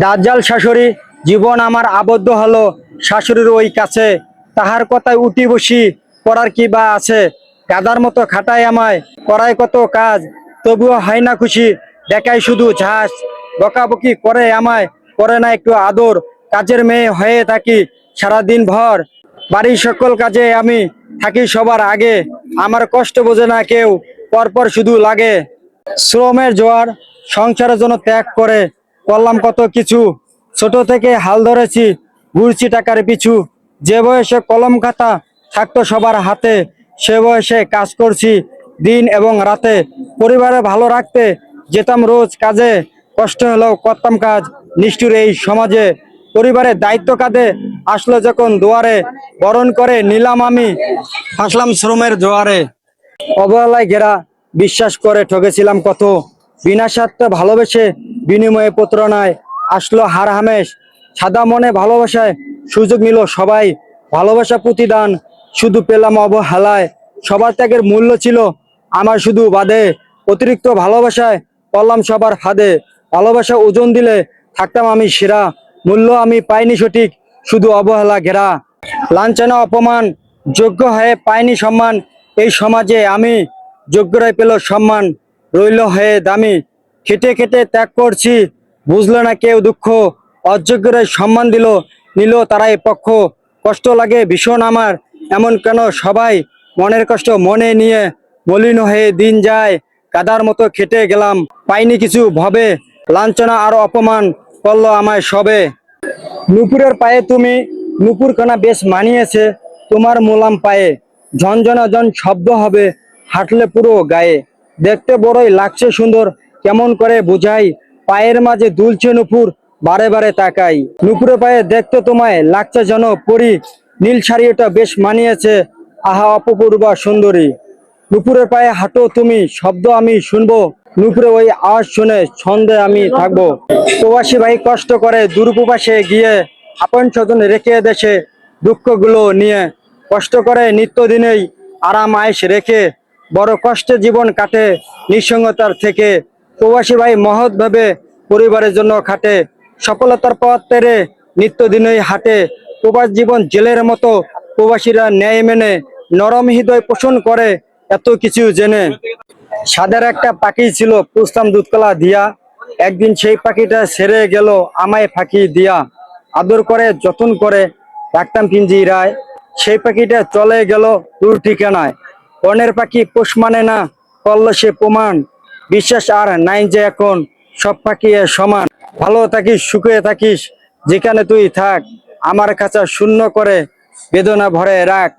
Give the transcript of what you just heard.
দাজ্জাল শাশুড়ি, জীবন আমার আবদ্ধ হলো শাশুড়ির ওই কাছে। তাহার কথায় উঠি বসি করার কি বা আছে? গাদার মতো খাটায় আমায় করায় কত কাজ? তবুও হয় না খুশি, দেখায় শুধু ঝাঁস বকাবকি করে আমায়, করে না একটু আদর। কাজের মেয়ে হয়ে থাকি সারাদিন ভর। বাড়ির সকল কাজে আমি থাকি সবার আগে। আমার কষ্ট বোঝে না কেউ, পরপর শুধু লাগে। শ্রমের জোয়ার, সংসারের জন্য ত্যাগ করে করলাম কত কিছু। ছোট থেকে হাল ধরেছি, ঘুরছি টাকার পিছু। যে বয়সে কলম খাতা থাকতো সবার হাতে, সে বয়সে কাজ করছি দিন এবং রাতে। পরিবারে ভালো রাখতে যেতাম রোজ কাজে, কষ্ট হলেও করতাম কাজ নিষ্ঠুর এই সমাজে। পরিবারের দায়িত্ব কাঁধে আসলো যখন দুয়ারে, বরণ করে নিলাম আমি ফাসলাম শ্রমের জোয়ারে। অবহেলায় ঘেরা, বিশ্বাস করে ঠকেছিলাম কত। বিনা স্বার্থে ভালোবেসে বিনিময়ে প্রতারণায় আসলো হার হামেশ। সাদা মনে ভালোবাসায় সুযোগ নিল সবাই। ভালোবাসা প্রতিদান, শুধু পেলাম অবহেলায়। সবার ত্যাগের মূল্য ছিল, আমার শুধু বাদে অতিরিক্ত ভালোবাসায় পড়লাম সবার ফাঁদে। ভালোবাসা ওজন দিলে থাকতাম আমি সেরা। মূল্য আমি পাইনি সঠিক, শুধু অবহেলা ঘেরা। লাঞ্ছনা, অপমান, যোগ্য হয়ে পাইনি সম্মান। এই সমাজে আমি যোগ্যরাই পেল সম্মান। রইল হয়ে দামি। খেটে খেটে ত্যাগ করছি। বুঝলো না কেউ দুঃখ। অযোগ্যরাই সম্মান দিল, নিল তারাই পক্ষ। কষ্ট লাগে ভীষণ আমার, এমন কেন সবাই? মনের কষ্ট মনে নিয়ে মলিন হয়ে দিন যায়। কাদার মতো খেটে গেলাম, পাইনি কিছু ভবে। লাঞ্ছনা আর অপমান করল আমায় সবে। নুপুরের পায়ে তুমি নুপুর কানা বেশ মানিয়েছে, তোমার মোলাম পায়ে। ঝনঝনা জন শব্দ হবে, হাঁটলে পুরো গায়ে। দেখতে বড়ই লাগছে সুন্দর কেমন করে বুঝাই? পায়ের মাঝে দুলছে নুপুর, বারে বারে তাকাই। নুপুরের পায়ে দেখতে তোমায় লাগছে যেন পরি। নীল শাড়িটা বেশ মানিয়েছে। আহা অপপূর্বা সুন্দরী। নুপুরের পায়ে হাঁটো তুমি, শব্দ আমি শুনব। নুপুরে ওই আওয়াজ শুনে ছন্দে আমি থাকব। প্রবাসী ভাই কষ্ট করে দূরপ্রবাসে গিয়ে আপন স্বজন রেখে দেশে দুঃখগুলো নিয়ে। কষ্ট করে নিত্যদিনেই আরাম আয়েস রেখে, বড় কষ্টে জীবন কাটে নিঃসঙ্গতার থেকে। প্রবাসী ভাই মহৎ ভাবে পরিবারের জন্য খাটে। সফলতার পথ তেরে নিত্যদিনেই হাঁটে। প্রবাস জীবন জেলের মতো। প্রবাসীরা ন্যায় মেনে, নরম হৃদয় পোষণ করে, এত কিছু জেনে। সাদের একটা পাখি ছিল পুস্তাম দুধকলা দিয়া। একদিন সেই পাখিটা সেরে গেল আমায় ফাঁকি দিয়া। আদর করে, যতন করে, রাখতাম পিঞ্জি রায়। সেই পাখিটা চলে গেল দূর ঠিকানায়। বনের পাখি পোষ মানে না করল সে প্রমাণ। বিশ্বাস আর নাই যে এখন সব এ সমান। ভালো থাকিস, সুখে থাকিস, যেখানে তুই থাক, আমার কাছে শূন্য করে বেদনা ভরে রাখ।